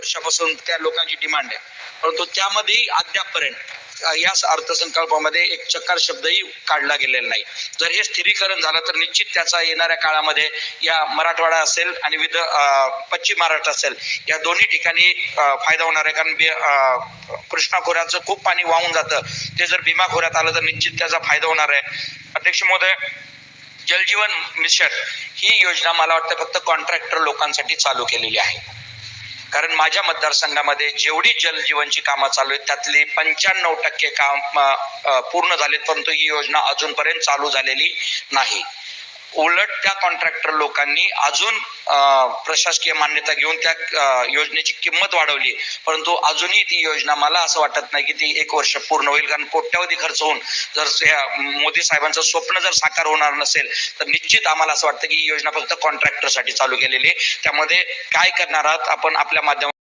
वर्षापासून त्या लोकांची डिमांड आहे. परंतु त्यामध्येही अद्यापपर्यंत याच अर्थसंकल्पामध्ये एक चकार शब्दही काढला गेलेला नाही. जर हे स्थिरीकरण झालं तर निश्चित त्याचा येणाऱ्या काळामध्ये या मराठवाडा असेल आणि विद पश्चिम महाराष्ट्र असेल या दोन्ही ठिकाणी फायदा होणार आहे. कारण कृष्णा खोऱ्याचं खूप पाणी वाहून जातं. ते जर भीमा खोऱ्यात आलं तर निश्चित त्याचा फायदा होणार आहे. अध्यक्ष महोदय जलजीवन मिशन ही योजना मला वाटतं फक्त कॉन्ट्रॅक्टर लोकांसाठी चालू केलेली आहे. कारण माझ्या मतदारसंघामध्ये जेवढी जलजीवनची कामं चालू आहेत त्यातली पंच्याण्णव टक्के काम पूर्ण झालेत परंतु ही योजना अजूनपर्यंत चालू झालेली नाही. उलट त्या कॉन्ट्रॅक्टर लोकांनी अजून प्रशासकीय मान्यता घेऊन त्या योजनेची किंमत वाढवली. परंतु अजूनही ती योजना मला असं वाटत नाही की ती एक वर्ष पूर्ण होईल. कारण कोट्यावधी खर्च होऊन जर मोदी साहेबांचं स्वप्न जर साकार होणार नसेल तर निश्चित आम्हाला असं वाटतं की ही योजना फक्त कॉन्ट्रॅक्टरसाठी चालू केलेली आहे. त्यामध्ये काय करणार आहात? आपण आपल्या माध्यमातून